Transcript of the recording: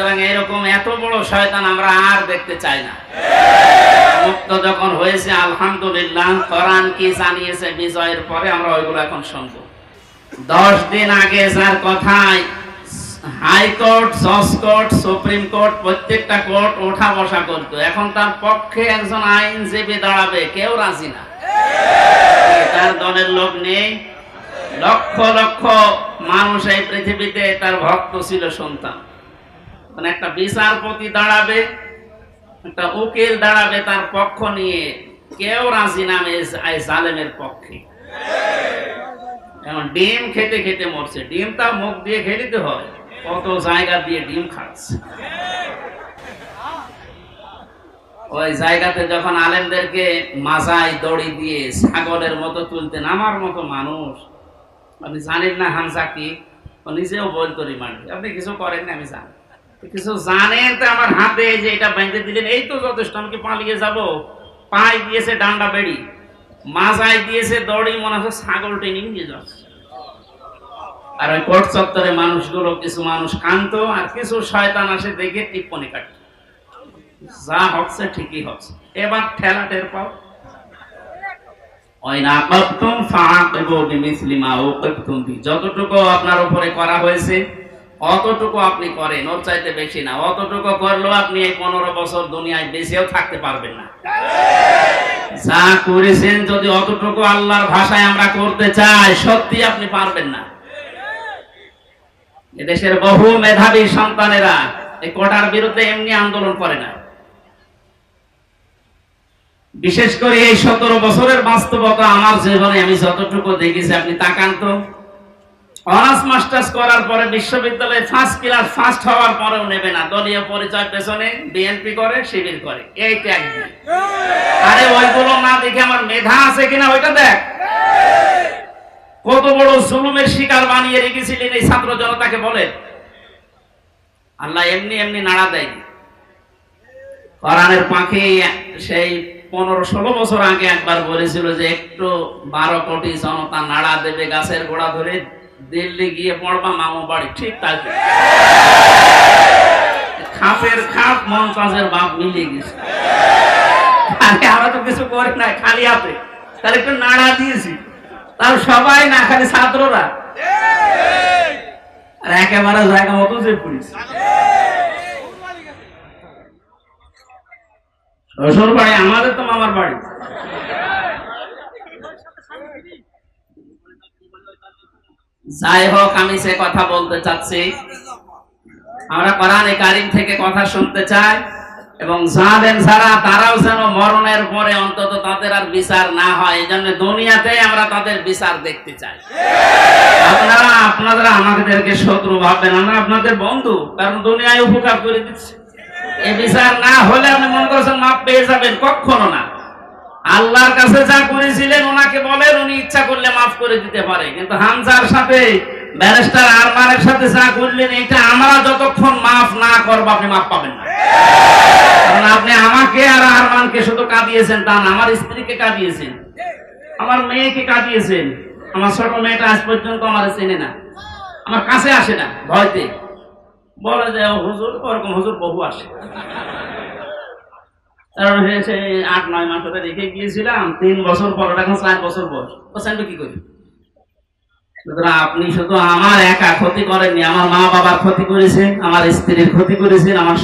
সুতরাং এরকম এত বড় শয়তান আমরা আর দেখতে চাই না। মুক্ত যখন হয়েছে, আলহামদুলিল্লাহ, কোরআন কি জানিয়েছে বিজয়ের পরে আমরা ওইগুলো এখন শুনব। দশ দিন আগে যার কথায় হাইকোর্ট জজ সুপ্রিম কোর্ট, প্রত্যেকটা কোর্ট ওঠা বসা করতো। এখন তার পক্ষে একজন আইনজীবী দাঁড়াবে, কেউ রাজি না। তার দলের লোক নেই। লক্ষ লক্ষ মানুষ এই পৃথিবীতে তার ভক্ত ছিল সন্তান। মানে একটা বিচারপতি দাঁড়াবে, একটা উকিল দাঁড়াবে তার পক্ষ নিয়ে, কেউ রাজি নামে জালেমের পক্ষে। এখন ডিম খেতে খেতে মরছে। ডিমটা মুখ দিয়ে খেলিতে হয়, কত জায়গা দিয়ে ডিম খাচ্ছে। ওই জায়গাতে যখন আলেমদেরকে মাজায় দড়ি দিয়ে ছাগলের মতো তুলতেন আমার মতো মানুষ, আপনি জানেন না হামসা কি? নিজেও বলতো রিমান্ড আপনি কিছু করেন না আমি জানি। কিছু জানেন তো আমার হাতে যে এটা দিলেন, এই তো যথেষ্ট, আমি কি দিয়েছে ডান্ডা বেড়ি দিয়েছে দড়ি, মনে হচ্ছে ছাগল টেনে নিয়ে যাচ্ছে। আর ওই চত্বরে মানুষগুলো, কিছু মানুষ কান্ত আর কিছু শয়তান আসে দেখে টিপ্পনি কাটে। যা হচ্ছে ঠিকই হচ্ছে। এবার ঠেলা টের পাও। যতটুকু আপনার উপরে করা হয়েছে অতটুকু আপনি করেন, ওর চাইতে বেশি না। অতটুকু করলেও আপনি এই পনেরো বছর দুনিয়ায় বেঁচেও থাকতে পারবেন না। যা করেছেন, যদি অতটুকু আল্লাহর ভাষায় আমরা করতে চাই, সত্যি আপনি পারবেন না। এদেশের বহু মেধাবী সন্তানেরা এই কোটার বিরুদ্ধে এমনি আন্দোলন করে না। বিশেষ করে এই সতেরো বছরের বাস্তবতা আমার জীবনে আমি যতটুকু দেখেছি, আপনি তাকান তো। অনার্স মাস্টার্স করার পরে বিশ্ববিদ্যালয়ে ফার্স্ট ক্লাস ফার্স্ট হওয়ার পরেও নেবে না। দলীয় পরিচয় পেছনে বিএনপি করে শিবির করে। এই ত্যাগ আরে ওইগুলো না দেখে আমার মেধা আছে কিনা ওইটা দেখ। কত বড় জুলুমের শিকার বানিয়ে রেখেছিলেন এই ছাত্র জনতাকে বলে। আল্লাহ এমনি এমনি নাড়া দেয়নি। কোরআনের পাখি সেই পনেরো ষোলো বছর আগে একবার বলেছিল যে একটু বারো কোটি জনতা নাড়া দেবে গাছের গোড়া ধরে। দিল্লি গিয়ে পড়বা মামু বাড়ি, ঠিক তাই খাপের খাপ, মমতাজের বাপ মিলে গেছে। আরে আমরা তো কিছু করি না খালি তাহলে একটু নাড়া দিয়েছি। তার সবাই না, খালি ছাত্ররা। আর একেবারে জায়গা মতো যে পুলিশ। শ্বশুর বাড়ি আমাদের তো মামার বাড়ি। যাই হোক, আমি সে কথা বলতে চাচ্ছি, আমরা কোরআনে কারিম থেকে কথা শুনতে চাই এবং জানেন যারা, তারাও যেন মরণের পরে অন্তত তাদের আর বিচার না হয়। এই জন্য দুনিয়াতে আমরা তাদের বিচার দেখতে চাই। আপনারা আপনারা আমাদেরকে শত্রু ভাববেন আমরা আপনাদের বন্ধু, কারণ দুনিয়ায় উপকার করে দিচ্ছে। এই বিচার না হলে আপনি মনে করছেন মাপ পেয়ে যাবেন কখনো না। আল্লাহর কাছে যা করেছিলেন, ওনাকে বলেন, উনি ইচ্ছা করলে মাফ করে দিতে পারে। কিন্তু হামজার সাথে, ব্যারিস্টার আরমানের সাথে যা করলেন, এটা আমরা যতক্ষণ মাফ না করব, আপনি মাফ পাবেন না। কারণ আপনি আমাকে আর আরমানকে শুধু কাঁদিয়েছেন, তা না, আমার স্ত্রীকে কাঁদিয়েছেন, আমার মেয়েকে কাঁদিয়েছেন। আমার ছোট মেয়েটা আজ পর্যন্ত আমার চেনে না, আমার কাছে আসে না ভয়তে। বলে যে হুজুর, ওরকম হুজুর বহু আসে। কারণ হয়েছে আট, নয় মাস ওটা রেখে গিয়েছিলাম, তিন বছর পর এখন চার বছর বয়স। বলছেন কি করি? সুতরাং আপনি শুধু আমার একা ক্ষতি করেননি, আমার মা বাবার ক্ষতি করেছেন, আমার স্ত্রীর ক্ষতি করেছেন, আমার